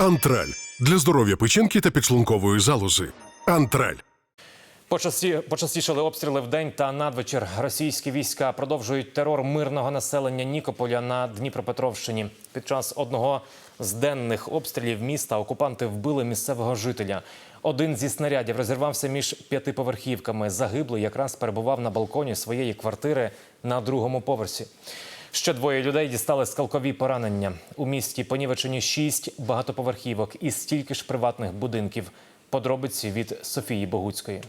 Антраль для здоров'я печінки та підшлункової залози. Антраль. Почасті почастішали обстріли в день та надвечір. Російські війська продовжують терор мирного населення Нікополя на Дніпропетровщині. Під час одного з денних обстрілів міста окупанти вбили місцевого жителя. Один зі снарядів розірвався між п'ятиповерхівками. Загиблий якраз перебував на балконі своєї квартири на другому поверсі. Ще двоє людей дістали скалкові поранення. У місті понівечені шість багатоповерхівок і стільки ж приватних будинків. Подробиці від Софії Богуцької.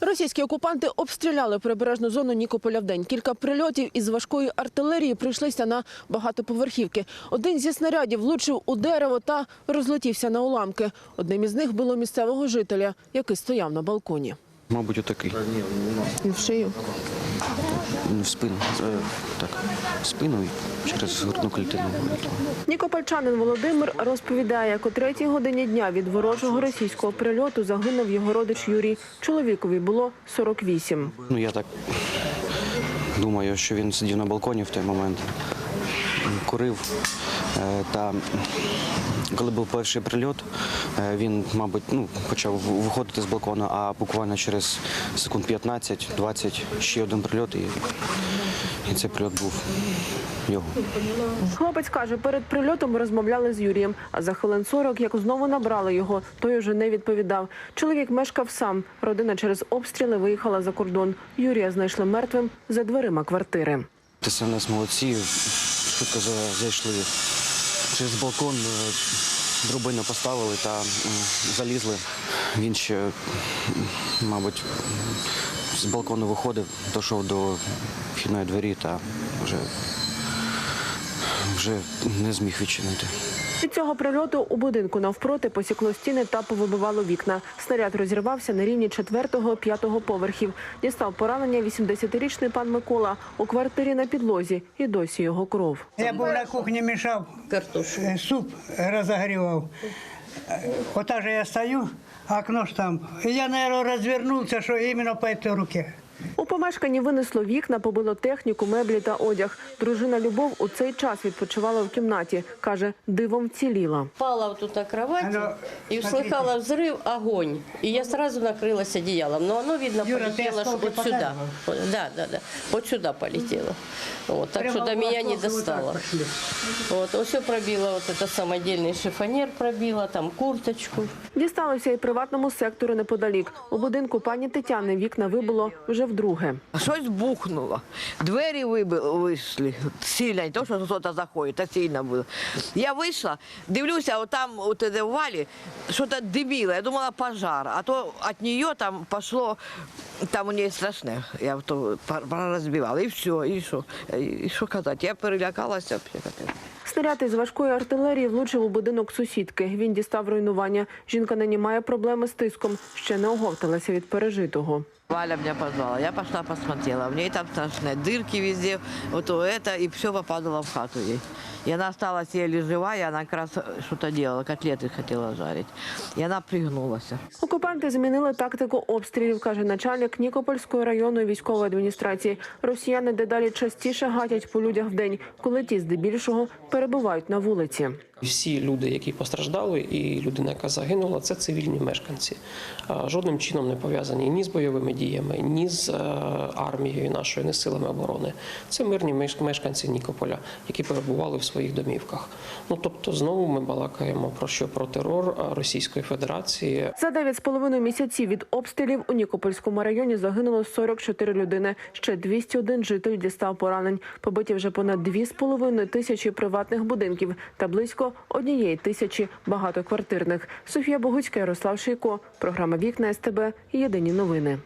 Російські окупанти обстріляли прибережну зону Нікополя в день. Кілька прильотів із важкої артилерії прийшлися на багатоповерхівки. Один зі снарядів влучив у дерево та розлетівся на уламки. Одним із них було місцевого жителя, який стояв на балконі. Мабуть, отакий. І в шию. В спину. Е, Так, в спину і через грудну клітину. Нікопольчанин Володимир розповідає, як о третій годині дня від ворожого російського прильоту загинув його родич Юрій. Чоловікові було 48. Ну, я так думаю, що він сидів на балконі в той момент, курив. Е, Та коли був перший прильот, е, він, мабуть, ну, почав виходити з балкона, а буквально через секунд 15-20 ще один прильот, і, і цей прильот був його. Хлопець каже, перед прильотом розмовляли з Юрієм. А за хвилин 40, як знову набрали його, той уже не відповідав. Чоловік мешкав сам. Родина через обстріли виїхала за кордон. Юрія знайшли мертвим за дверима квартири. ТСНС молодці, швидко за- зайшли через балкон, дробину драбину поставили та залізли. Він ще, мабуть, з балкону виходив, дійшов до вхідної двері та вже, вже не зміг відчинити. Від цього прильоту у будинку навпроти посікло стіни та повибивало вікна. Снаряд розірвався на рівні 4-5 поверхів. Дістав поранення 80-річний пан Микола у квартирі на підлозі. І досі його кров. Я був на кухні мішав, е, суп розогрівав. Ота же я стою, а окно ж там. І я, мабуть, розвернувся, що іменно по цій руці. У помешканні винесло вікна, побило техніку, меблі та одяг. Дружина Любов у цей час відпочивала в кімнаті. Каже, дивом вціліла. Пала вот тут на кровати Оно, и услыхала взрыв, огонь. И я сразу накрылась одеялом. Но оно, видно, Юра, ты полетело осколки вот сюда. показывал? Да, да, да. Вот сюда полетело. Вот, так Прямо что до в меня не осколки вот так достало. пошли. Вот, все пробило, вот это самодельный шифонер пробило, там курточку. Дісталося і приватному сектору неподалік. У будинку пані Тетяни вікна вибило вже вдруге. Щось бухнуло. Двері вийшли сильно, не то, що хтось заходить, а сильно було. Я вийшла, дивлюся, отам от в валі щось диміло. Я думала пожар, а то від неї там пішло, там у неї страшне. Я то розбивала. І все, і що? І що казати? Я перелякалася. взагалі. Снаряд із важкої артилерії влучив у будинок сусідки. Він дістав руйнування. Жінка нині має проблеми з тиском. Ще не оговталася від пережитого. Валя меня позвала, я пошла посмотрела. У нее там страшные дырки везде, вот то это, и все попадало в хату ей. И она осталась еле живая, она как раз что-то делала, котлеты хотела жарить. И она пригнулась. Окупанти змінили тактику обстрілів, каже начальник Нікопольської районної військової адміністрації. Росіяни дедалі частіше гатять по людях в день, коли ті здебільшого перебувають на вулиці. Всі люди, які постраждали, і людина, яка загинула, це цивільні мешканці. Жодним чином не пов'язані ні з бойовими діями, ні з е, армією нашою, ні з силами оборони. Це мирні меш- мешканці Нікополя, які перебували в своїх домівках. Ну тобто, знову ми балакаємо про що про терор Російської Федерації. За 9,5 місяців від обстрілів у Нікопольському районі загинуло 44 людини. Ще 201 житель дістав поранень. Побиті вже понад 2,5 тисячі приватних будинків та однієї тисячі багатоквартирних. Софія Богуцька, Ярослав Шийко. Програма Вікна СТБ. Єдині новини.